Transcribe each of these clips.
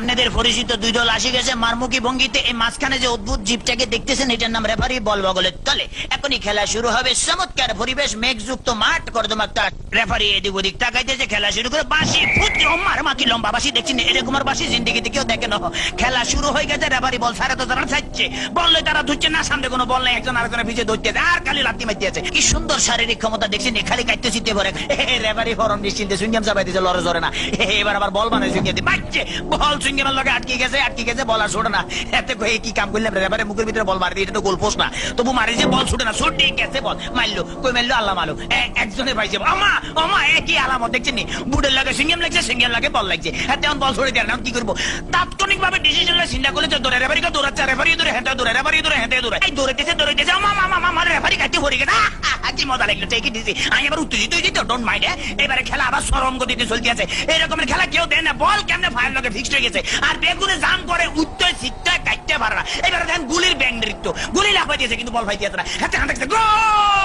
আপনাদের পরিচিত দুই দল আসি গেছে। মারমুখী ভঙ্গিতে এই মাঝখানে যে অদ্ভুত জীবটাকে দেখতেছেন, এটার নাম রেফারি বল বগলের তলে। এখনই খেলা শুরু হবে। চমৎকার পরিবেশ, মেঘযুক্ত মাঠ, কর্দমাক্তা রেফারি এদিক ওদিক তাকাইতেছে। খেলা শুরু করে বাসি ফুটকে মার মাকি লম্বা বাসি দেখছি না এরকম আর বাসি জিন্দিগিতে কেউ দেখে না। খেলা শুরু হয়ে গেছে, রেফারি বল সারা তো তারা ছাড়ছে। বললে তারা ধুচ্ছে না সামনে কোনো বল নাই, একজন আরেকজনের পিছিয়ে ধরতে আর খালি লাত্তি মারতে আছে কি সুন্দর শারীরিক ক্ষমতা দেখছি না খালি কাটতে চিনতে পারে রেফারি ফরম নিশ্চিন্তে সুইঙ্গাম চাপাই দিয়েছে লড়ে জরে না। এবার আবার বল বানাই সুইঙ্গে দিয়ে। বাচ্চে বল সুইঙ্গামের লগে আটকে গেছে আটকে গেছে, বল আর ছোটে না। এতে কই কি কাম করলাম রেফারি মুখের ভিতরে বল মারি এটা তো গোল না। তবু মারি যে বল ছুটে না। ছুটে গেছে বল। মারলো, কই মারলো? আল্লাহ মারলো। এ- একজনের পাইছে আমা আমা একই আলামত দেখছেন নি? বুড়ের লাগে সিঙ্গেম লাগছে সিঙ্গেম লাগে বল লাগছে। হ্যাঁ তেমন বল ছড়ে দেয় না। কি করব? তাৎক্ষণিক ভাবে ডিসিশন চিন্তা করলে দৌড়ে রেফারি কে দৌড়াচ্ছে। রেফারি দৌড়ে হেঁটে দৌড়ে রেফারি দৌড়ে হেঁটে দৌড়ে এই দৌড়াইতেছে দৌড়াইতেছে। আমা মামা মামা রেফারি কাটতে ভরে গেছে। কি মজা লাগল ঠিকই দিছি আমি এবার উত্তেজিত হয়ে যেতে ডোন্ট মাইন্ড এবারে খেলা আবার সরম গতিতে চলতে আছে। এরকমের খেলা কেউ দেয় না। বল কেমনে ফায়ার লগে ফিক্সড হয়ে গেছে? আর বেগুনে জাম করে, উত্তর সিটটা কাটতে পারে না। এবারে দেখেন গুলির ব্যাং নৃত্য। গুলি লাফাই দিয়েছে, কিন্তু বল ফাইতে না। হাতে হাতে, গোল!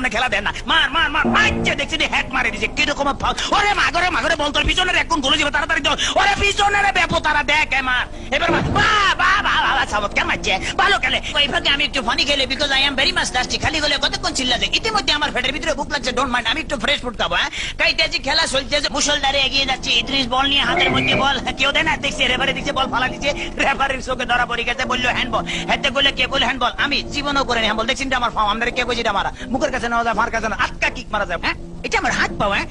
নামে খেলা দেন না। মার মার মার। মারছে দেখছি হ্যাক মারে দিছে কীরকম ওরে মাগরে মাগরে বল তোর পিছনে এখন গোলে যাবে তাড়াতাড়ি দৌড় ওরে পিছনে রে বেপো তারা দেখ মার। এবার মার বা বা বা বা চমৎকার মারছে। ভালো খেলে। ওই ফাঁকে আমি একটু ফানি খেলে because I am very much dusty খালি গলে কতক্ষণ চিল্লা যায় ইতিমধ্যে আমার পেটের ভিতরে বুক লাগছে ডোন্ট মাইন্ড আমি একটু ফ্রেশ ফুড খাব হ্যাঁ? কাইতে খেলা চলছে মুসলদারে এগিয়ে যাচ্ছে। ইদ্রিস, বল নিয়ে হাতের মধ্যে বল। কেউ দেয় না, দেখছে রেফারি দিচ্ছে, বল ফালা দিচ্ছে। রেফারির চোখে ধরা পড়ে গেছে, বলল হ্যান্ডবল হেতে কে বলে হ্যান্ডবল আমি জীবনও করে হ্যান্ডবল দেখছি আমার ফার্ম আমাদের কে এটা মারা? মুখের কাছে নেওয়া যায় আমার কাছে আটকা কিক মারা যায় হ্যাঁ? হ্যাঁ? হ্যাঁ?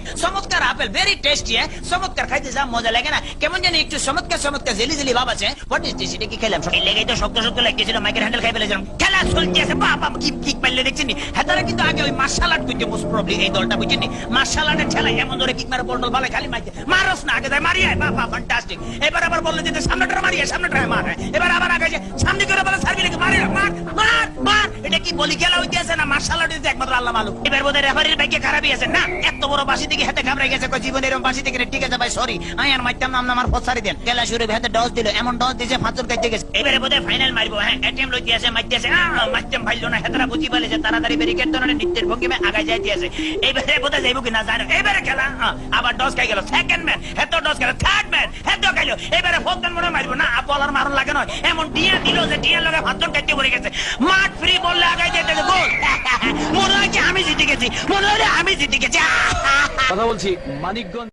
মার্শাল মার্শাল এমন কিক খালি না, আগে কি বলি খেলা না? মার্শাল মালুম এবার বোধহয় আছে। না, এত বড় বাসি থেকে হাতে ঘাবড়ে গেছে, কই জীবন এরকম ঠিক আছে ভাই সরি আমি আর মাইতাম নাম না আমার ফসারি খেলা শুরু হাতে ডস দিল, এমন ডস দিছে ফাঁচুর কাটতে গেছে। এবারে বোধহয় ফাইনাল হ্যাঁ আছে না বুঝি পালে যে তাড়াতাড়ি ব্যারিকেড ধরে নিত্যের ভঙ্গিমে আগায় যাইতে আছে এইবারে বোধহয় যাইবো কিনা জানো? এবারে খেলা আবার ডস খাই গেল। হেত ডস গেল থার্ড ম্যান খাইলো। এবারে ফোর্থ মনে মারবো। না বলার মারণ লাগে নয়। এমন টিয়া দিল যে টিয়ার লগে ফাঁচুর কাটতে পড়ে গেছে। মাঠ ফ্রি বললে আগায় যেতে গোল! গেছি মনে হয় আমি জিতে গেছি। কথা বলছি মানিকগঞ্জ